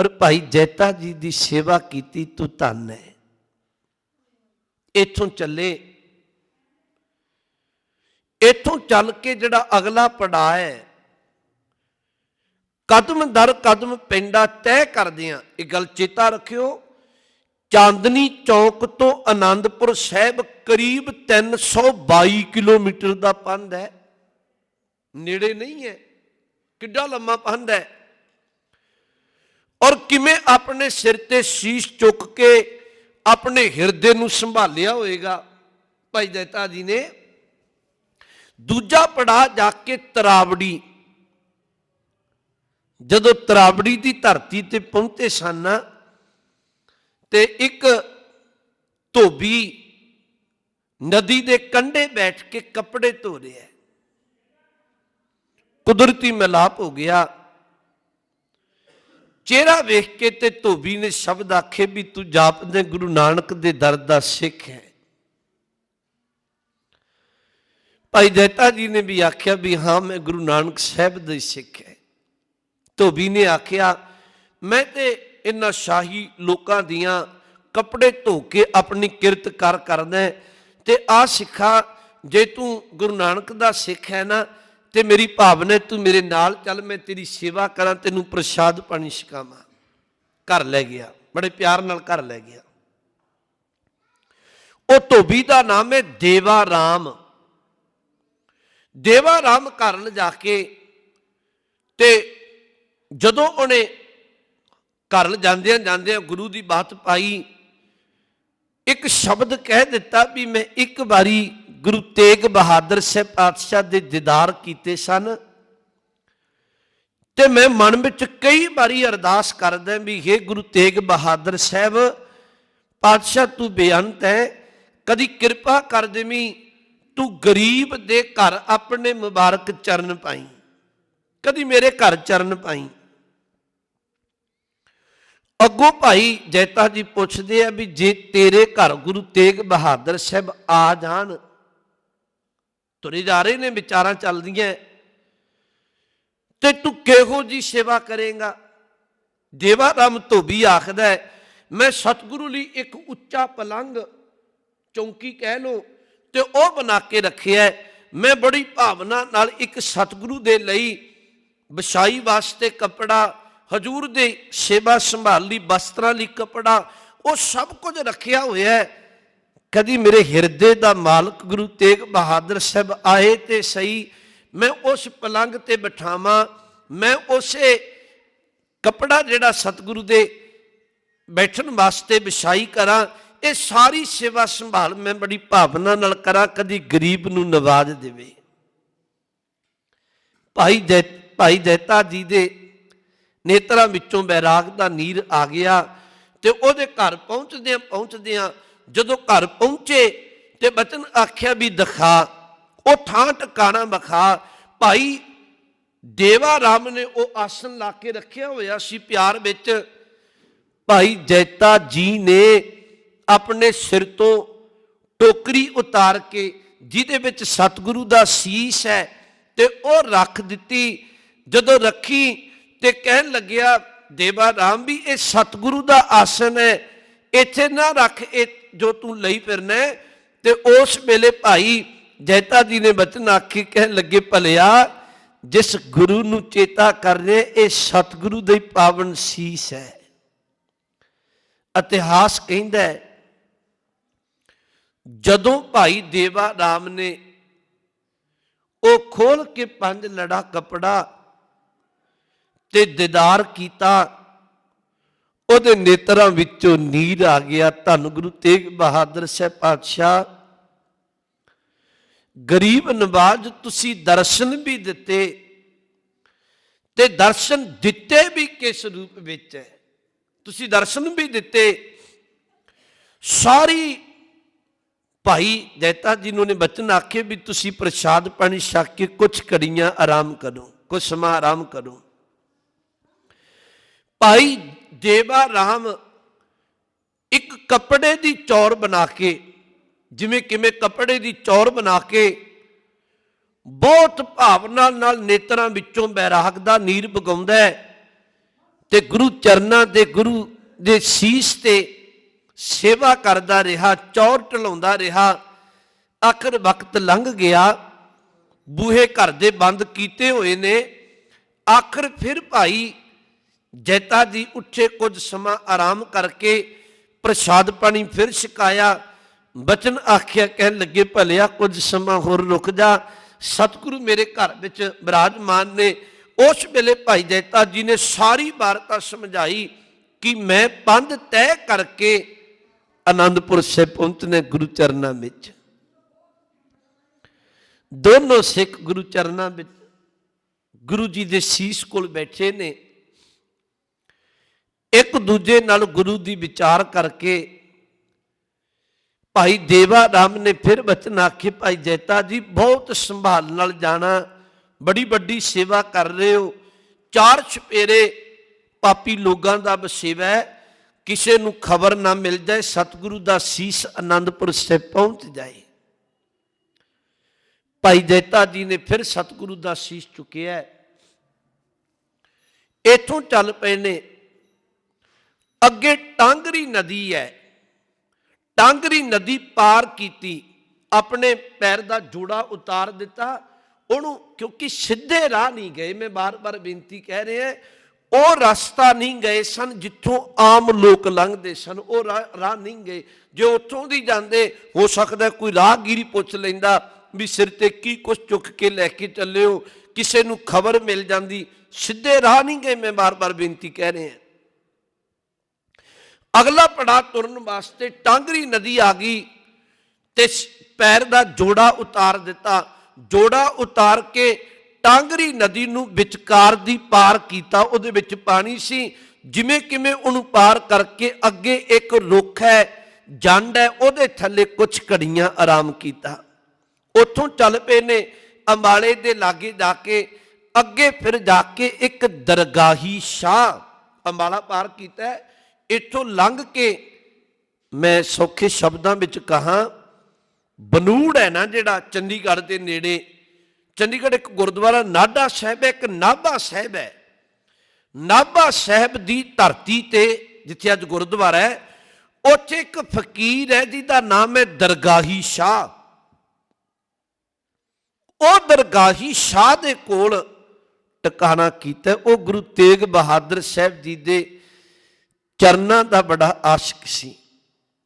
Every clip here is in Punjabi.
ਔਰ ਭਾਈ ਜੈਤਾ ਜੀ ਦੀ ਸੇਵਾ ਕੀਤੀ, ਤੂੰ ਧੰਨ ਹੈ। ਇੱਥੋਂ ਚੱਲੇ। ਇੱਥੋਂ ਚੱਲ ਕੇ ਜਿਹੜਾ ਅਗਲਾ ਪੜਾਅ ਹੈ, ਕਦਮ ਦਰ ਕਦਮ ਪਿੰਡਾ ਤੈਅ ਕਰਦੇ ਆ ਇਹ ਗੱਲ ਚੇਤਾ ਰੱਖਿਓ, ਚਾਂਦਨੀ ਚੌਕ ਤੋਂ ਆਨੰਦਪੁਰ ਸਾਹਿਬ ਕਰੀਬ 322 ਕਿਲੋਮੀਟਰ ਦਾ ਪੰਧ ਹੈ। ਨੇੜੇ ਨਹੀਂ ਹੈ। ਕਿੱਡਾ ਲੰਮਾ ਪੰਧ ਹੈ। ਔਰ ਕਿਵੇਂ ਆਪਣੇ ਸਿਰ ਤੇ ਸ਼ੀਸ਼ ਚੁੱਕ ਕੇ ਆਪਣੇ ਹਿਰਦੇ ਨੂੰ ਸੰਭਾਲਿਆ ਹੋਏਗਾ? ਭਾਈ ਦੈਤਾ ਜੀ ਨੇ ਦੂਜਾ ਪੜਾ ਜਾ ਕੇ ਤਰਾਵੜੀ। ਜਦੋਂ ਤਰਾਵੜੀ ਦੀ ਧਰਤੀ ਤੇ ਪਹੁੰਚੇ ਸਨ ਤੇ ਇੱਕ ਧੋਬੀ ਨਦੀ ਦੇ ਕੰਢੇ ਬੈਠ ਕੇ ਕੱਪੜੇ ਧੋ ਰਿਹਾ ਕੁਦਰਤੀ ਮਿਲਾਪ ਹੋ ਗਿਆ। ਚਿਹਰਾ ਵੇਖ ਕੇ ਤੇ ਧੋਬੀ ਨੇ ਸ਼ਬਦ ਆਖੇ ਵੀ ਤੂੰ ਜਾਪਦੇ ਗੁਰੂ ਨਾਨਕ ਦੇ ਦਰ ਦਾ ਸਿੱਖ ਹੈ। ਭਾਈ ਜੈਤਾ ਜੀ ਨੇ ਵੀ ਆਖਿਆ ਵੀ ਹਾਂ, ਮੈਂ ਗੁਰੂ ਨਾਨਕ ਸਾਹਿਬ ਦਾ ਹੀ ਸਿੱਖ ਹੈ। ਧੋਬੀ ਨੇ ਆਖਿਆ, ਮੈਂ ਤੇ ਇਹਨਾਂ ਸ਼ਾਹੀ ਲੋਕਾਂ ਦੀਆਂ ਕੱਪੜੇ ਧੋ ਕੇ ਆਪਣੀ ਕਿਰਤ ਕਰ ਕਰਦਾ ਤੇ ਆ ਸਿੱਖਾ, ਜੇ ਤੂੰ ਗੁਰੂ ਨਾਨਕ ਦਾ ਸਿੱਖ ਹੈ ਨਾ ਤੇ ਮੇਰੀ ਭਾਵਨਾ ਤੂੰ ਮੇਰੇ ਨਾਲ ਚੱਲ, ਮੈਂ ਤੇਰੀ ਸੇਵਾ ਕਰਾਂ, ਤੈਨੂੰ ਪ੍ਰਸ਼ਾਦ ਪਾਣੀ ਛਕਾਵਾਂ। ਘਰ ਲੈ ਗਿਆ, ਬੜੇ ਪਿਆਰ ਨਾਲ ਘਰ ਲੈ ਗਿਆ। ਉਹ ਧੋਬੀ ਦਾ ਨਾਮ ਹੈ ਦੇਵਾ ਰਾਮ। ਦੇਵਾ ਰਾਮ ਘਰ ਜਾ ਕੇ ਤੇ ਜਦੋਂ ਉਹਨੇ ਘਰ ਜਾਂਦਿਆਂ ਜਾਂਦਿਆਂ ਗੁਰੂ ਦੀ ਬਾਤ ਪਾਈ, ਇੱਕ ਸ਼ਬਦ ਕਹਿ ਦਿੱਤਾ ਵੀ ਮੈਂ ਇੱਕ ਵਾਰੀ ਗੁਰੂ ਤੇਗ ਬਹਾਦਰ ਸਾਹਿਬ ਪਾਤਸ਼ਾਹ ਦੇ ਦੀਦਾਰ ਕੀਤੇ ਸਨ। ਤੇ ਮੈਂ ਮਨ ਵਿੱਚ ਕਈ ਵਾਰੀ ਅਰਦਾਸ ਕਰਦਾ ਵੀ हे ਗੁਰੂ ਤੇਗ ਬਹਾਦਰ ਸਾਹਿਬ, ਪਾਤਸ਼ਾਹ ਤੂੰ ਬੇਅੰਤ ਹੈ। ਕਦੀ ਕਿਰਪਾ ਕਰ ਦੇਵੀਂ ਤੂੰ ਗਰੀਬ ਦੇ ਘਰ ਆਪਣੇ ਮੁਬਾਰਕ ਚਰਨ ਪਾਈ। ਕਦੀ ਮੇਰੇ ਘਰ ਚਰਨ ਪਾਈ। ਅੱਗੋਂ ਭਾਈ ਜੈਤਾ ਜੀ ਪੁੱਛਦੇ ਆ ਵੀ, ਜੇ ਤੇਰੇ ਘਰ ਗੁਰੂ ਤੇਗ ਬਹਾਦਰ ਸਾਹਿਬ ਆ ਜਾਣ ਤੁਰੇ ਜਾ ਰਹੇ ਨੇ ਵਿਚਾਰਾਂ ਚੱਲਦੀਆਂ ਤੇ ਤੂੰ ਕਿਹੋ ਜੀ ਸੇਵਾ ਕਰੇਗਾ? ਦੇਵਾ ਰਾਮ ਧੋਬੀ ਆਖਦਾ ਹੈ, ਮੈਂ ਸਤਿਗੁਰੂ ਲਈ ਇੱਕ ਉੱਚਾ ਪਲੰਗ ਚੌਂਕੀ ਕਹਿ ਲੋ ਤੇ ਉਹ ਬਣਾ ਕੇ ਰੱਖਿਆ ਮੈਂ ਬੜੀ ਭਾਵਨਾ ਨਾਲ ਇੱਕ ਸਤਿਗੁਰੂ ਦੇ ਲਈ ਵਿਛਾਈ ਵਾਸਤੇ ਕਪੜਾ ਹਜੂਰ ਦੇ ਸੇਵਾ ਸੰਭਾਲ ਲਈ ਵਸਤਰਾਂ ਲਈ ਕਪੜਾ ਉਹ ਸਭ ਕੁਝ ਰੱਖਿਆ ਹੋਇਆ ਹੈ ਕਦੀ ਮੇਰੇ ਹਿਰਦੇ ਦਾ ਮਾਲਕ ਗੁਰੂ ਤੇਗ ਬਹਾਦਰ ਸਾਹਿਬ ਆਏ ਤੇ ਸਹੀ, ਮੈਂ ਉਸ ਪਲੰਗ ਤੇ ਬਿਠਾਵਾਂ, ਮੈਂ ਉਸੇ ਕਪੜਾ ਜਿਹੜਾ ਸਤਿਗੁਰੂ ਦੇ ਬੈਠਣ ਵਾਸਤੇ ਵਿਛਾਈ ਕਰਾਂ, ਇਹ ਸਾਰੀ ਸੇਵਾ ਸੰਭਾਲ ਮੈਂ ਬੜੀ ਭਾਵਨਾ ਨਾਲ ਕਰਾਂ, ਕਦੀ ਗਰੀਬ ਨੂੰ ਨਵਾਜ ਦੇਵੇ। ਭਾਈ ਜੈ, ਭਾਈ ਜੈਤਾ ਜੀ ਦੇ ਨੇਤਰਾਂ ਵਿੱਚੋਂ ਬੈਰਾਗ ਦਾ ਨੀਰ ਆ ਗਿਆ ਤੇ ਉਹਦੇ ਘਰ ਪਹੁੰਚਦਿਆਂ ਪਹੁੰਚਦਿਆਂ ਜਦੋਂ ਘਰ ਪਹੁੰਚੇ ਤੇ ਬਚਨ ਆਖਿਆ ਵੀ ਦਿਖਾ, ਉਹ ਥਾਂ ਟਿਕਾਣਾ ਵਿਖਾ। ਭਾਈ ਦੇਵਾ ਰਾਮ ਨੇ ਉਹ ਆਸਨ ਲਾ ਕੇ ਰੱਖਿਆ ਹੋਇਆ ਸੀ ਪਿਆਰ ਵਿੱਚ। ਭਾਈ ਜੈਤਾ ਜੀ ਨੇ ਆਪਣੇ ਸਿਰ ਤੋਂ ਟੋਕਰੀ ਉਤਾਰ ਕੇ, ਜਿਹਦੇ ਵਿੱਚ ਸਤਿਗੁਰੂ ਦਾ ਸੀਸ ਹੈ, ਤੇ ਉਹ ਰੱਖ ਦਿੱਤੀ। ਜਦੋਂ ਰੱਖੀ ਤੇ ਕਹਿਣ ਲੱਗਿਆ, ਦੇਵਾ ਰਾਮ, ਵੀ ਇਹ ਸਤਿਗੁਰੂ ਦਾ ਆਸਨ ਹੈ, ਇੱਥੇ ਨਾ ਰੱਖ, ਇਹ ਜੋ ਤੂੰ ਲਈ ਫਿਰਨਾ ਤੇ ਉਸ ਵੇਲੇ ਭਾਈ ਜੈਤਾ ਜੀ ਨੇ ਬਚਨ ਆਖੀ, ਕਹਿਣ ਲੱਗੇ, ਭਲਿਆ, ਜਿਸ ਗੁਰੂ ਨੂੰ ਚੇਤਾ ਕਰ ਰਹੇ ਇਹ ਸਤਿਗੁਰੂ ਦੇ ਪਾਵਨ ਸੀਸ ਹੈ। ਇਤਿਹਾਸ ਕਹਿੰਦਾ ਹੈ, ਜਦੋਂ ਭਾਈ ਦੇਵਾ ਰਾਮ ਨੇ ਉਹ ਖੋਲ ਕੇ ਪੰਜ ਲੜਾ ਕਪੜਾ ਤੇ ਦੀਦਾਰ ਕੀਤਾ ਉਹਦੇ ਨੇਤਰਾਂ ਵਿੱਚੋਂ ਨੀਰ ਆ ਗਿਆ। ਧੰਨ ਗੁਰੂ ਤੇਗ ਬਹਾਦਰ ਸਾਹਿਬ ਪਾਤਸ਼ਾਹ, ਗਰੀਬ ਨਵਾਜ ਤੁਸੀਂ ਦਰਸ਼ਨ ਵੀ ਦਿੱਤੇ ਤੇ ਦਰਸ਼ਨ ਦਿੱਤੇ ਵੀ ਕਿਸ ਰੂਪ ਵਿੱਚ ਹੈ? ਤੁਸੀਂ ਦਰਸ਼ਨ ਵੀ ਦਿੱਤੇ। ਸਾਰੀ ਭਾਈ ਜੈਤਾ ਜੀ ਨੂੰ ਨੇ ਬਚਨ ਆਖੇ ਵੀ ਤੁਸੀਂ ਪ੍ਰਸ਼ਾਦ ਪਾਣੀ ਛਕ ਕੇ ਕੁਝ ਕੜੀਆਂ ਆਰਾਮ ਕਰੋ ਕੁਝ ਸਮਾਂ ਆਰਾਮ ਕਰੋ। ਭਾਈ ਦੇਵਾ ਰਾਮ ਇੱਕ ਕੱਪੜੇ ਦੀ ਚੌਰ ਬਣਾ ਕੇ, ਜਿਵੇਂ ਕਿਵੇਂ ਕੱਪੜੇ ਦੀ ਚੌਰ ਬਣਾ ਕੇ, ਬਹੁਤ ਭਾਵਨਾ ਨਾਲ ਨੇਤਰਾਂ ਵਿੱਚੋਂ ਬੈਰਾਗ ਦਾ ਨੀਰ ਵਗਾਉਂਦਾ ਤੇ ਗੁਰੂ ਚਰਨਾਂ ਦੇ, ਗੁਰੂ ਦੇ ਸੀਸ ਤੇ ਸੇਵਾ ਕਰਦਾ ਰਿਹਾ, ਚੌਰ ਢਲਾਉਂਦਾ ਰਿਹਾ, ਆਖਰ ਵਕਤ ਲੰਘ ਗਿਆ, ਬੂਹੇ ਘਰ ਦੇ ਬੰਦ ਕੀਤੇ ਹੋਏ ਨੇ, ਆਖਰ ਫਿਰ ਭਾਈ ਜੈਤਾ ਜੀ ਉੱਠੇ ਕੁਝ ਸਮਾਂ ਆਰਾਮ ਕਰਕੇ ਪ੍ਰਸ਼ਾਦ ਪਾਣੀ ਫਿਰ ਛਕਾਇਆ। ਬਚਨ ਆਖਿਆ, ਕਹਿਣ ਲੱਗੇ, ਭਲਿਆ, ਕੁਝ ਸਮਾਂ ਹੋਰ ਰੁਕ ਜਾ। ਸਤਿਗੁਰੂ ਮੇਰੇ ਘਰ ਵਿੱਚ ਬਿਰਾਜਮਾਨ ਨੇ। ਉਸ ਵੇਲੇ ਭਾਈ ਜੈਤਾ ਜੀ ਨੇ ਸਾਰੀ ਵਾਰਤਾ ਸਮਝਾਈ ਕਿ ਮੈਂ ਪੰਧ ਤੈਅ ਕਰਕੇ ਆਨੰਦਪੁਰ ਸਾਹਿਬ ਪਹੁੰਚਨੇ ਗੁਰੂ ਚਰਨਾਂ ਵਿੱਚ। ਦੋਨੋਂ ਸਿੱਖ ਗੁਰੂ ਚਰਨਾਂ ਵਿੱਚ ਗੁਰੂ ਜੀ ਦੇ ਸੀਸ ਕੋਲ ਬੈਠੇ ਨੇ। ਇੱਕ ਦੂਜੇ ਨਾਲ ਗੁਰੂ ਦੀ ਵਿਚਾਰ ਕਰਕੇ ਭਾਈ ਦੇਵਾ ਰਾਮ ਨੇ ਫਿਰ ਬਚਨ ਆਖੇ, ਭਾਈ ਜੈਤਾ ਜੀ, ਬਹੁਤ ਸੰਭਾਲ ਨਾਲ ਜਾਣਾ, ਬੜੀ ਵੱਡੀ ਸੇਵਾ ਕਰ ਰਹੇ ਹੋ। ਚਾਰ ਛਪੇਰੇ ਪਾਪੀ ਲੋਕਾਂ ਦਾ ਬਸੇਵਾ ਹੈ। ਕਿਸੇ ਨੂੰ ਖਬਰ ਨਾ ਮਿਲ ਜਾਏ, ਸਤਿਗੁਰੂ ਦਾ ਸੀਸ ਆਨੰਦਪੁਰ ਸਾਹਿਬ ਪਹੁੰਚ ਜਾਏ। ਭਾਈ ਜੈਤਾ ਜੀ ਨੇ ਫਿਰ ਸਤਿਗੁਰੂ ਦਾ ਸੀਸ ਚੁੱਕਿਆ ਹੈ। ਇੱਥੋਂ ਚੱਲ ਪਏ ਨੇ ਅੱਗੇ ਟਾਂਗਰੀ ਨਦੀ ਹੈ। ਟਾਂਗਰੀ ਨਦੀ ਪਾਰ ਕੀਤੀ, ਆਪਣੇ ਪੈਰ ਦਾ ਜੋੜਾ ਉਤਾਰ ਦਿੱਤਾ। ਉਹਨੂੰ ਕਿਉਂਕਿ ਸਿੱਧੇ ਰਾਹ ਨਹੀਂ ਗਏ, ਮੈਂ ਬਾਰ-ਬਾਰ ਬੇਨਤੀ ਕਹਿ ਰਿਹਾ, ਉਹ ਰਸਤਾ ਨਹੀਂ ਗਏ ਸਨ ਜਿੱਥੋਂ ਆਮ ਲੋਕ ਲੰਘਦੇ ਸਨ। ਉਹ ਰਾਹ ਰਾਹ ਨਹੀਂ ਗਏ। ਜੇ ਉੱਥੋਂ ਦੀ ਜਾਂਦੇ, ਹੋ ਸਕਦਾ ਕੋਈ ਰਾਹਗੀਰੀ ਪੁੱਛ ਲੈਂਦਾ ਵੀ ਸਿਰ ਤੇ ਕੀ ਕੁਝ ਚੁੱਕ ਕੇ ਲੈ ਕੇ ਚੱਲੇ ਹੋ, ਕਿਸੇ ਨੂੰ ਖਬਰ ਮਿਲ ਜਾਂਦੀ। ਸਿੱਧੇ ਰਾਹ ਨਹੀਂ ਗਏ, ਮੈਂ ਬਾਰ-ਬਾਰ ਬੇਨਤੀ ਕਹਿ ਰਿਹਾ। ਅਗਲਾ ਪੜਾ ਤੁਰਨ ਵਾਸਤੇ ਟਾਂਗਰੀ ਨਦੀ ਆ ਗਈ ਤੇ ਪੈਰ ਦਾ ਜੋੜਾ ਉਤਾਰ ਦਿੱਤਾ। ਜੋੜਾ ਉਤਾਰ ਕੇ ਟਾਂਗਰੀ ਨਦੀ ਨੂੰ ਵਿਚਕਾਰ ਦੀ ਪਾਰ ਕੀਤਾ। ਉਹਦੇ ਵਿੱਚ ਪਾਣੀ ਸੀ। ਜਿਵੇਂ ਕਿਵੇਂ ਉਹਨੂੰ ਪਾਰ ਕਰਕੇ ਅੱਗੇ ਇੱਕ ਰੁੱਖ ਹੈ, ਜੰਡ ਹੈ, ਉਹਦੇ ਥੱਲੇ ਕੁਝ ਘੜੀਆਂ ਆਰਾਮ ਕੀਤਾ। ਉੱਥੋਂ ਚੱਲ ਪਏ ਨੇ ਅੰਬਾਲੇ ਦੇ ਲਾਗੇ ਜਾ ਕੇ। ਅੱਗੇ ਫਿਰ ਜਾ ਕੇ ਇੱਕ ਦਰਗਾਹੀ ਸ਼ਾਹ ਅੰਬਾਲਾ ਪਾਰ ਕੀਤਾ ਇੱਥੋਂ ਲੰਘ ਕੇ ਮੈਂ ਸੌਖੇ ਸ਼ਬਦਾਂ ਵਿੱਚ ਕਹਾ, ਬਨੂੜ ਹੈ ਨਾ ਜਿਹੜਾ ਚੰਡੀਗੜ੍ਹ ਦੇ ਨੇੜੇ, ਚੰਡੀਗੜ੍ਹ ਇੱਕ ਗੁਰਦੁਆਰਾ ਨਾਢਾ ਸਾਹਿਬ ਹੈ, ਇੱਕ ਨਾਭਾ ਸਾਹਿਬ ਹੈ। ਨਾਭਾ ਸਾਹਿਬ ਦੀ ਧਰਤੀ ਤੇ ਜਿੱਥੇ ਅੱਜ ਗੁਰਦੁਆਰਾ ਹੈ, ਉੱਥੇ ਇੱਕ ਫਕੀਰ ਹੈ ਜਿਹਦਾ ਨਾਮ ਹੈ ਦਰਗਾਹੀ ਸ਼ਾਹ। ਉਹ ਦਰਗਾਹੀ ਸ਼ਾਹ ਦੇ ਕੋਲ ਟਿਕਾਣਾ ਕੀਤਾ, ਉਹ ਗੁਰੂ ਤੇਗ ਬਹਾਦਰ ਸਾਹਿਬ ਜੀ ਦੇ ਚਰਨਾਂ ਦਾ ਬੜਾ ਆਸ਼ਿਕ ਸੀ,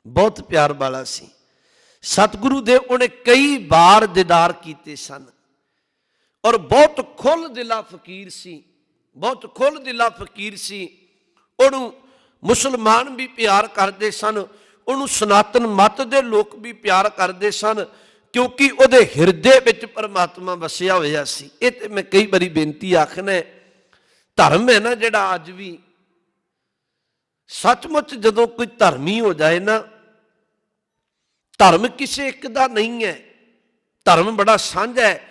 ਬਹੁਤ ਪਿਆਰ ਵਾਲਾ ਸੀ। ਸਤਿਗੁਰੂ ਦੇ ਉਹਨੇ ਕਈ ਵਾਰ ਦੀਦਾਰ ਕੀਤੇ ਸਨ ਔਰ ਬਹੁਤ ਖੁੱਲ ਦਿਲਾ ਫਕੀਰ ਸੀ, ਬਹੁਤ ਖੁੱਲ ਦਿਲਾ ਫਕੀਰ ਸੀ। ਉਹਨੂੰ ਮੁਸਲਮਾਨ ਵੀ ਪਿਆਰ ਕਰਦੇ ਸਨ, ਉਹਨੂੰ ਸਨਾਤਨ ਮਤ ਦੇ ਲੋਕ ਵੀ ਪਿਆਰ ਕਰਦੇ ਸਨ, ਕਿਉਂਕਿ ਉਹਦੇ ਹਿਰਦੇ ਵਿੱਚ ਪਰਮਾਤਮਾ ਵਸਿਆ ਹੋਇਆ ਸੀ। ਇਹ ਤੇ ਮੈਂ ਕਈ ਵਾਰੀ ਬੇਨਤੀ ਆਖਣਾ ਧਰਮ ਹੈ ਨਾ ਜਿਹੜਾ ਅੱਜ ਵੀ ਸੱਚਮੁੱਚ ਜਦੋਂ ਕੋਈ ਧਰਮੀ ਹੋ ਜਾਏ ਨਾ, ਧਰਮ ਕਿਸੇ ਇੱਕ ਦਾ ਨਹੀਂ ਹੈ। ਧਰਮ ਬੜਾ ਸਾਂਝਾ ਹੈ।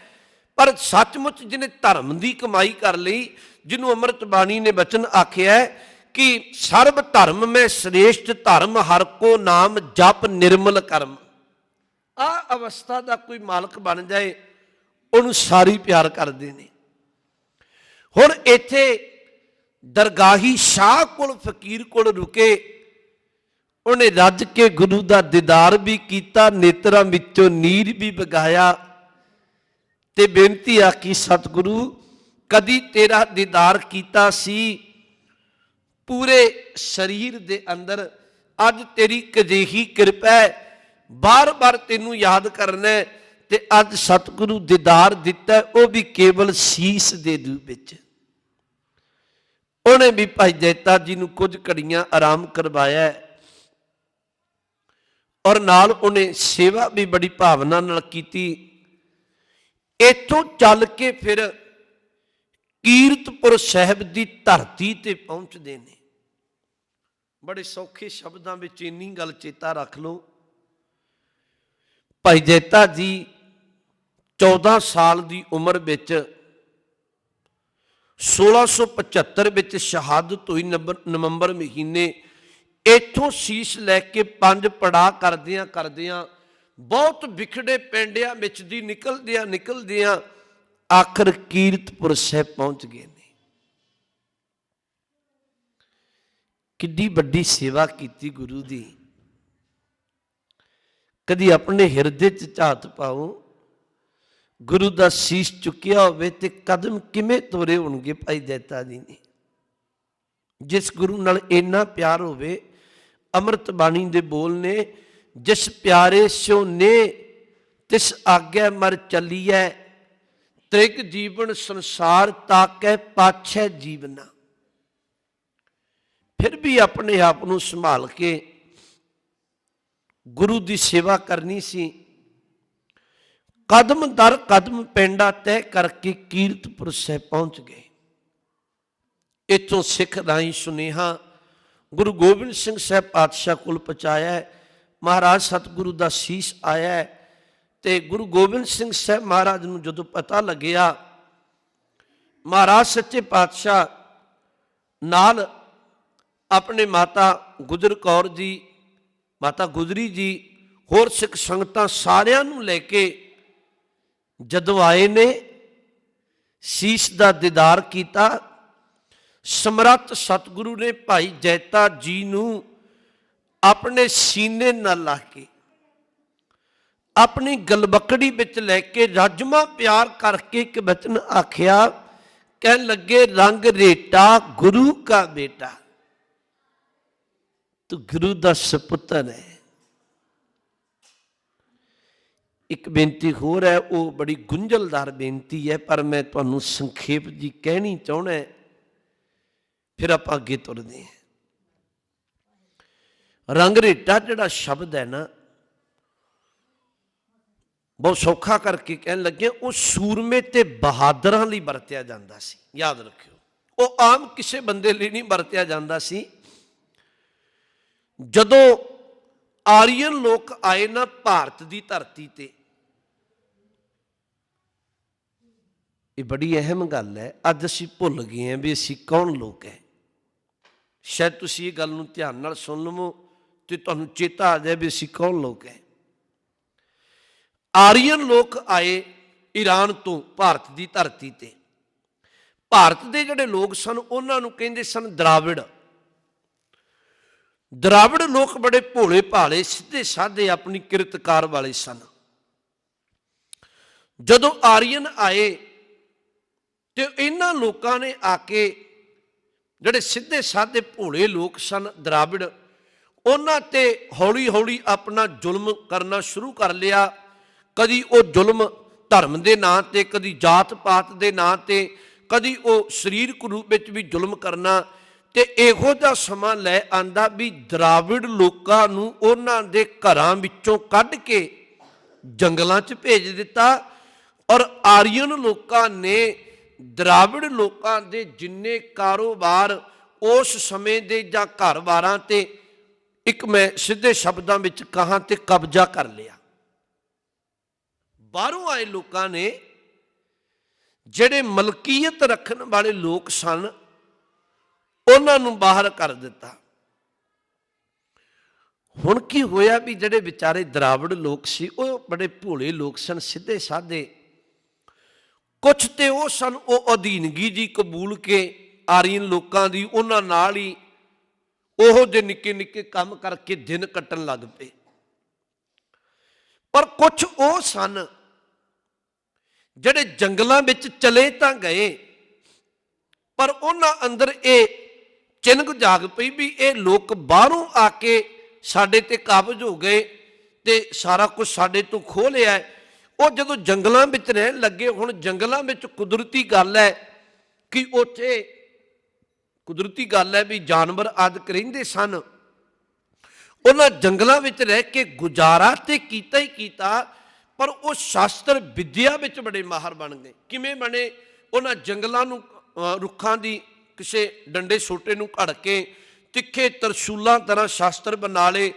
ਪਰ ਸੱਚਮੁੱਚ ਜਿਹਨੇ ਧਰਮ ਦੀ ਕਮਾਈ ਕਰ ਲਈ, ਜਿਹਨੂੰ ਅੰਮ੍ਰਿਤ ਬਾਣੀ ਨੇ ਬਚਨ ਆਖਿਆ ਕਿ ਸਰਬ ਧਰਮ ਮੈਂ ਸ੍ਰੇਸ਼ਟ ਧਰਮ, ਹਰ ਕੋ ਨਾਮ ਜਪ ਨਿਰਮਲ ਕਰਮ। ਆ ਅਵਸਥਾ ਦਾ ਕੋਈ ਮਾਲਕ ਬਣ ਜਾਏ, ਉਹਨੂੰ ਸਾਰੀ ਪਿਆਰ ਕਰਦੇ ਨੇ। ਹੁਣ ਇੱਥੇ ਦਰਗਾਹੀ ਸ਼ਾਹ ਕੋਲ, ਫਕੀਰ ਕੋਲ ਰੁਕੇ। ਉਹਨੇ ਰੱਜ ਕੇ ਗੁਰੂ ਦਾ ਦੀਦਾਰ ਵੀ ਕੀਤਾ, ਨੇਤਰਾਂ ਵਿੱਚੋਂ ਨੀਰ ਵੀ ਵਗਾਇਆ। ਤੇ ਬੇਨਤੀ ਆਖੀ ਸਤਿਗੁਰੂ, ਕਦੀ ਤੇਰਾ ਦੀਦਾਰ ਕੀਤਾ ਸੀ? ਪੂਰੇ ਸਰੀਰ ਦੇ ਅੰਦਰ ਅੱਜ ਤੇਰੀ ਕਜੇਹੀ ਕਿਰਪਾ ਹੈ। ਬਾਰ-ਬਾਰ ਤੈਨੂੰ ਯਾਦ ਕਰਨਾ ਤੇ ਅੱਜ ਸਤਿਗੁਰੂ ਦੀਦਾਰ ਦਿੱਤਾ ਉਹ ਵੀ ਕੇਵਲ ਸੀਸ ਦੇ ਰੂਪ ਵਿੱਚ। ਉਹਨੇ ਵੀ ਭਾਈ ਜੈਤਾ ਜੀ ਨੂੰ ਕੁਝ ਘੜੀਆਂ ਆਰਾਮ ਕਰਵਾਇਆ ਔਰ ਨਾਲ ਉਹਨੇ ਸੇਵਾ ਵੀ ਬੜੀ ਭਾਵਨਾ ਨਾਲ ਕੀਤੀ। ਇੱਥੋਂ ਚੱਲ ਕੇ ਫਿਰ ਕੀਰਤਪੁਰ ਸਾਹਿਬ ਦੀ ਧਰਤੀ ਤੇ ਪਹੁੰਚਦੇ ਨੇ। ਬੜੇ ਸੌਖੇ ਸ਼ਬਦਾਂ ਵਿੱਚ ਇੰਨੀ ਗੱਲ ਚੇਤਾ ਰੱਖ ਲਓ। ਭਾਈ ਜੈਤਾ ਜੀ 14 ਸਾਲ ਦੀ ਉਮਰ ਵਿੱਚ 1675 ਵਿੱਚ ਸ਼ਹਾਦਤ ਹੋਈ ਨਵੰਬਰ ਨਵੰਬਰ ਮਹੀਨੇ। ਇੱਥੋਂ ਸੀਸ ਲੈ ਕੇ ਪੰਜ ਪੜਾ ਕਰਦਿਆਂ ਕਰਦਿਆਂ ਬਹੁਤ ਵਿਖੜੇ ਪਿੰਡਿਆਂ ਵਿੱਚ ਦੀ ਨਿਕਲਦਿਆਂ ਨਿਕਲਦਿਆਂ ਆਖਰ ਕੀਰਤਪੁਰ ਸਾਹਿਬ ਪਹੁੰਚ ਗਏ ਨੇ। ਕਿੱਡੀ ਵੱਡੀ ਸੇਵਾ ਕੀਤੀ ਗੁਰੂ ਦੀ। ਕਦੀ ਆਪਣੇ ਹਿਰਦੇ 'ਚ ਝਾਤ ਪਾਓ ਗੁਰੂ ਦਾ ਸੀਸ ਚੁੱਕਿਆ ਹੋਵੇ ਤੇ ਕਦਮ ਕਿਵੇਂ ਤੋਰੇ ਹੋਣਗੇ ਭਾਈ ਦੇਤਾ ਜੀ ਨੇ? ਜਿਸ ਗੁਰੂ ਨਾਲ ਇੰਨਾ ਪਿਆਰ ਹੋਵੇ, ਅੰਮ੍ਰਿਤ ਬਾਣੀ ਦੇ ਬੋਲ ਨੇ, ਜਿਸ ਪਿਆਰੇ ਸਿਓ ਨੇ, ਤਿਸ ਆਗਿਆ ਮਰ ਚੱਲੀਐ, ਤ੍ਰਿਗ ਜੀਵਨ ਸੰਸਾਰ ਤਾਕੈ ਪਾਛੈ ਜੀਵਨਾ। ਫਿਰ ਵੀ ਆਪਣੇ ਆਪ ਨੂੰ ਸੰਭਾਲ ਕੇ ਗੁਰੂ ਦੀ ਸੇਵਾ ਕਰਨੀ ਸੀ। ਕਦਮ ਦਰ ਕਦਮ ਪੈਂਡਾ ਤੈਅ ਕਰਕੇ ਕੀਰਤਪੁਰ ਸਾਹਿਬ ਪਹੁੰਚ ਗਏ। ਇਥੋਂ ਸਿੱਖ ਰਾਈ ਸੁਨੇਹਾ ਗੁਰੂ ਗੋਬਿੰਦ ਸਿੰਘ ਸਾਹਿਬ ਪਾਤਸ਼ਾਹ ਕੋਲ ਪਹੁੰਚਾਇਆ ਮਹਾਰਾਜ ਸਤਿਗੁਰੂ ਦਾ ਸੀਸ ਆਇਆ ਹੈ ਤੇ ਗੁਰੂ ਗੋਬਿੰਦ ਸਿੰਘ ਸਾਹਿਬ ਮਹਾਰਾਜ ਨੂੰ ਜਦੋਂ ਪਤਾ ਲੱਗਿਆ, ਮਹਾਰਾਜ ਸੱਚੇ ਪਾਤਸ਼ਾਹ ਨਾਲ ਆਪਣੇ ਮਾਤਾ ਗੁਜਰ ਕੌਰ ਜੀ, ਮਾਤਾ ਗੁਜਰੀ ਜੀ, ਹੋਰ ਸਿੱਖ ਸੰਗਤਾਂ ਸਾਰਿਆਂ ਨੂੰ ਲੈ ਕੇ ਜਦੋਂ ਆਏ ਨੇ, ਸੀਸ ਦਾ ਦੀਦਾਰ ਕੀਤਾ, ਸਮਰੱਥ ਸਤਿਗੁਰੂ ਨੇ ਭਾਈ ਜੈਤਾ ਜੀ ਨੂੰ ਆਪਣੇ ਸੀਨੇ ਨਾਲ ਲਾ ਕੇ, ਆਪਣੀ ਗਲਬਕੜੀ ਵਿੱਚ ਲੈ ਕੇ ਰਾਜਮਾ ਪਿਆਰ ਕਰਕੇ ਇੱਕ ਬਚਨ ਆਖਿਆ, ਕਹਿਣ ਲੱਗੇ, ਰੰਗ ਰੇਟਾ, ਗੁਰੂ ਕਾ ਬੇਟਾ, ਤੂੰ ਗੁਰੂ ਦਾ ਸੁਪੁੱਤਰ ਹੈ। ਇੱਕ ਬੇਨਤੀ ਹੋਰ ਹੈ, ਉਹ ਬੜੀ ਗੁੰਝਲਦਾਰ ਬੇਨਤੀ ਹੈ, ਪਰ ਮੈਂ ਤੁਹਾਨੂੰ ਸੰਖੇਪ ਜੀ ਕਹਿਣੀ ਚਾਹਣਾ ਫਿਰ ਆਪਾਂ ਅੱਗੇ ਤੁਰਦੇ ਹਾਂ। ਰੰਗ ਰੇਟਾ ਜਿਹੜਾ ਸ਼ਬਦ ਹੈ ਨਾ, ਬਹੁਤ ਸੌਖਾ ਕਰਕੇ ਕਹਿਣ ਲੱਗੇ ਉਹ ਸੂਰਮੇ ਤੇ ਬਹਾਦਰਾਂ ਲਈ ਵਰਤਿਆ ਜਾਂਦਾ ਸੀ, ਯਾਦ ਰੱਖਿਓ। ਉਹ ਆਮ ਕਿਸੇ ਬੰਦੇ ਲਈ ਨਹੀਂ ਵਰਤਿਆ ਜਾਂਦਾ ਸੀ। ਜਦੋਂ ਆਰੀਅਨ ਲੋਕ ਆਏ ਨਾ ਭਾਰਤ ਦੀ ਧਰਤੀ ਤੇ ਇਹ ਬੜੀ ਅਹਿਮ ਗੱਲ ਹੈ। ਅੱਜ ਅਸੀਂ ਭੁੱਲ ਗਏ ਹਾਂ ਵੀ ਅਸੀਂ ਕੌਣ ਲੋਕ ਹੈ। ਸ਼ਾਇਦ ਤੁਸੀਂ ਇਹ ਗੱਲ ਨੂੰ ਧਿਆਨ ਨਾਲ ਸੁਣ ਲਵੋ ਤੇ ਤੁਹਾਨੂੰ ਚੇਤਾ ਆ ਜਾਏ ਵੀ ਅਸੀਂ ਕੌਣ ਲੋਕ ਹੈ। ਆਰੀਅਨ ਲੋਕ ਆਏ ਈਰਾਨ ਤੋਂ ਭਾਰਤ ਦੀ ਧਰਤੀ ਤੇ। ਭਾਰਤ ਦੇ ਜਿਹੜੇ ਲੋਕ ਸਨ, ਉਹਨਾਂ ਨੂੰ ਕਹਿੰਦੇ ਸਨ ਦਰਾਵਿੜ। ਦਰਾਵਿੜ ਲੋਕ ਬੜੇ ਭੋਲੇ ਭਾਲੇ ਸਿੱਧੇ ਸਾਧੇ ਆਪਣੀ ਕਿਰਤਕਾਰ ਵਾਲੇ ਸਨ। ਜਦੋਂ ਆਰੀਅਨ ਆਏ ਤੇ ਇਹਨਾਂ ਲੋਕਾਂ ਨੇ ਆ ਕੇ ਜਿਹੜੇ ਸਿੱਧੇ ਸਾਦੇ ਭੋਲੇ ਲੋਕ ਸਨ, ਦਰਾਵਿੜ, ਉਹਨਾਂ ਤੇ ਹੌਲੀ ਹੌਲੀ ਆਪਣਾ ਜ਼ੁਲਮ ਕਰਨਾ ਸ਼ੁਰੂ ਕਰ ਲਿਆ। ਕਦੀ ਉਹ ਜ਼ੁਲਮ ਧਰਮ ਦੇ ਨਾਂ ਤੇ, ਕਦੀ ਜਾਤ ਪਾਤ ਦੇ ਨਾਂ ਤੇ, ਕਦੀ ਉਹ ਸਰੀਰਕ ਰੂਪ ਵਿੱਚ ਵੀ ਜ਼ੁਲਮ ਕਰਨਾ। ਤੇ ਇਹੋ ਜਿਹਾ ਸਮਾਂ ਲੈ ਆਂਦਾ ਵੀ ਦਰਾਵਿੜ ਲੋਕਾਂ ਨੂੰ ਉਹਨਾਂ ਦੇ ਘਰਾਂ ਵਿੱਚੋਂ ਕੱਢ ਕੇ ਜੰਗਲਾਂ 'ਚ ਭੇਜ ਦਿੱਤਾ ਔਰ ਆਰੀਅਨ ਲੋਕਾਂ ਨੇ ਦਰਾਵਿੜ ਲੋਕਾਂ ਦੇ ਜਿੰਨੇ ਕਾਰੋਬਾਰ ਉਸ ਸਮੇਂ ਦੇ ਜਾਂ ਘਰ-ਬਾਰਾਂ ਤੇ, ਇੱਕ ਮੈਂ ਸਿੱਧੇ ਸ਼ਬਦਾਂ ਵਿੱਚ ਕਹਾਂ ਤੇ ਕਬਜ਼ਾ ਕਰ ਲਿਆ। ਬਾਹਰੋਂ ਆਏ ਲੋਕਾਂ ਨੇ, ਜਿਹੜੇ ਮਲਕੀਅਤ ਰੱਖਣ ਵਾਲੇ ਲੋਕ ਸਨ, ਉਹਨਾਂ ਨੂੰ ਬਾਹਰ ਕਰ ਦਿੱਤਾ। ਹੁਣ ਕੀ ਹੋਇਆ ਵੀ ਜਿਹੜੇ ਵਿਚਾਰੇ ਦਰਾਵੜ ਲੋਕ ਸੀ, ਉਹ ਬੜੇ ਭੋਲੇ ਲੋਕ ਸਨ ਸਿੱਧੇ ਸਾਦੇ ਕੁਝ ਤੇ ਉਹ ਸਨ, ਉਹ ਅਧੀਨਗੀ ਜੀ ਕਬੂਲ ਕੇ ਆਰੀਨ ਲੋਕਾਂ ਦੀ, ਉਹਨਾਂ ਨਾਲ ਹੀ ਉਹੋ ਜਿਹੇ ਨਿੱਕੇ ਨਿੱਕੇ ਕੰਮ ਕਰਕੇ ਦਿਨ ਕੱਟਣ ਲੱਗ ਪਏ। ਪਰ ਕੁਝ ਉਹ ਸਨ ਜਿਹੜੇ ਜੰਗਲਾਂ ਵਿੱਚ ਚਲੇ ਤਾਂ ਗਏ, ਪਰ ਉਹਨਾਂ ਅੰਦਰ ਇਹ ਚਿੰਗ ਜਾਗ ਪਈ ਵੀ ਇਹ ਲੋਕ ਬਾਹਰੋਂ ਆ ਕੇ ਸਾਡੇ ਤੇ ਕਾਬਜ ਹੋ ਗਏ ਤੇ ਸਾਰਾ ਕੁਝ ਸਾਡੇ ਤੋਂ ਖੋਹ ਲਿਆ ਉਹ ਜਦੋਂ ਜੰਗਲਾਂ ਵਿੱਚ ਰਹਿਣ ਲੱਗੇ, ਹੁਣ ਜੰਗਲਾਂ ਵਿੱਚ ਕੁਦਰਤੀ ਗੱਲ ਹੈ ਕਿ ਉੱਥੇ ਕੁਦਰਤੀ ਗੱਲ ਹੈ ਵੀ ਜਾਨਵਰ ਆਦਿਕ ਰਹਿੰਦੇ ਸਨ। ਉਹਨਾਂ ਜੰਗਲਾਂ ਵਿੱਚ ਰਹਿ ਕੇ ਗੁਜ਼ਾਰਾ ਤੇ ਕੀਤਾ ਹੀ ਕੀਤਾ, ਪਰ ਉਹ ਸ਼ਾਸਤਰ ਵਿਦਿਆ ਵਿੱਚ ਬੜੇ ਮਾਹਰ ਬਣ ਗਏ। ਕਿਵੇਂ ਬਣੇ? ਉਹਨਾਂ ਜੰਗਲਾਂ ਨੂੰ ਰੁੱਖਾਂ ਦੀ ਕਿਸੇ ਡੰਡੇ ਛੋਟੇ ਨੂੰ ਘੜ ਕੇ ਤਿੱਖੇ ਤਰਸ਼ੂਲਾਂ ਤਰ੍ਹਾਂ ਸ਼ਾਸਤਰ ਬਣਾ ਲਏ।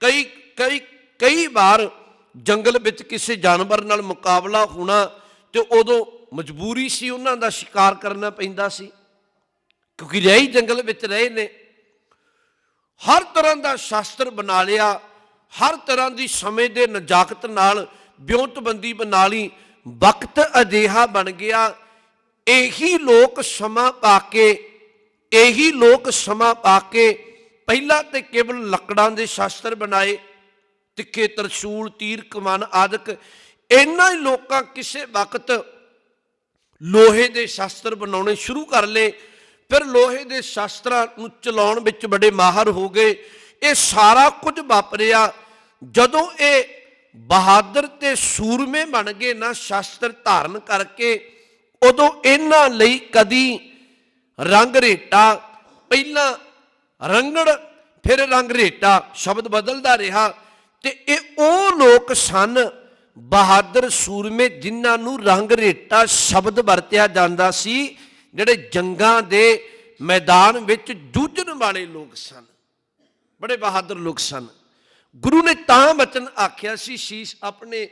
ਕਈ ਕਈ ਕਈ ਵਾਰ ਜੰਗਲ ਵਿੱਚ ਕਿਸੇ ਜਾਨਵਰ ਨਾਲ ਮੁਕਾਬਲਾ ਹੋਣਾ ਤੇ ਉਦੋਂ ਮਜਬੂਰੀ ਸੀ ਉਹਨਾਂ ਦਾ ਸ਼ਿਕਾਰ ਕਰਨਾ ਪੈਂਦਾ ਸੀ। ਕਿਉਂਕਿ ਰਹੀ ਜੰਗਲ ਵਿੱਚ ਰਹੇ ਨੇ। ਹਰ ਤਰ੍ਹਾਂ ਦਾ ਸ਼ਾਸਤਰ ਬਣਾ ਲਿਆ, ਹਰ ਤਰ੍ਹਾਂ ਦੀ ਸਮੇਂ ਦੇ ਨਜਾਕਤ ਨਾਲ ਵਿਉਂਤਬੰਦੀ ਬਣਾ ਲਈ, ਵਕਤ ਅਜਿਹਾ ਬਣ ਗਿਆ, ਇਹੀ ਲੋਕ ਸਮਾਂ ਪਾ ਕੇ, ਇਹੀ ਲੋਕ ਸਮਾਂ ਪਾ ਕੇ ਪਹਿਲਾਂ ਤੇ ਕੇਵਲ ਲੱਕੜਾਂ ਦੇ ਸ਼ਾਸਤਰ ਬਣਾਏ ਤਿੱਖੇ ਤਰਸ਼ੂਲ ਤੀਰ ਕਮਨ ਆਦਿਕ ਇਹਨਾਂ ਹੀ ਲੋਕਾਂ ਕਿਸੇ ਵਕਤ ਲੋਹੇ ਦੇ ਸ਼ਾਸਤਰ ਬਣਾਉਣੇ ਸ਼ੁਰੂ ਕਰ ਲਏ। ਫਿਰ ਲੋਹੇ ਦੇ ਸ਼ਾਸਤਰਾਂ ਨੂੰ ਚਲਾਉਣ ਵਿੱਚ ਬੜੇ ਮਾਹਰ ਹੋ ਗਏ। ਇਹ ਸਾਰਾ ਕੁਝ ਵਾਪਰਿਆ। ਜਦੋਂ ਇਹ ਬਹਾਦਰ ਤੇ ਸੂਰਮੇ ਬਣ ਗਏ ਨਾ ਸ਼ਾਸਤਰ ਧਾਰਨ ਕਰਕੇ, ਉਦੋਂ ਇਹਨਾਂ ਲਈ ਕਦੀ ਰੰਗ ਰੇਟਾ, ਪਹਿਲਾਂ ਰੰਗੜ, ਫਿਰ ਰੰਗ ਰੇਟਾ ਸ਼ਬਦ ਬਦਲਦਾ ਰਿਹਾ। ਤੇ ਇਹ ਉਹ ਲੋਕ ਸਨ ਬਹਾਦਰ ਸੂਰਮੇ ਜਿਨ੍ਹਾਂ ਨੂੰ ਰੰਗ ਰੇਟਾ ਸ਼ਬਦ ਵਰਤਿਆ ਜਾਂਦਾ ਸੀ, ਜਿਹੜੇ ਜੰਗਾਂ ਦੇ ਮੈਦਾਨ ਵਿੱਚ ਜੂਝਣ ਵਾਲੇ ਲੋਕ ਸਨ। ਬੜੇ ਬਹਾਦਰ ਲੋਕ ਸਨ। ਗੁਰੂ ਨੇ ਤਾਂ ਬਚਨ ਆਖਿਆ ਸੀ, ਸ਼ੀਸ਼ ਆਪਣੇ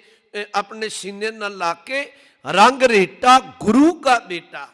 ਆਪਣੇ ਸੀਨੇ ਨਾਲ ਲਾ ਕੇ ਰੰਗ ਰੇਟਾ ਗੁਰੂ ਦਾ ਬੇਟਾ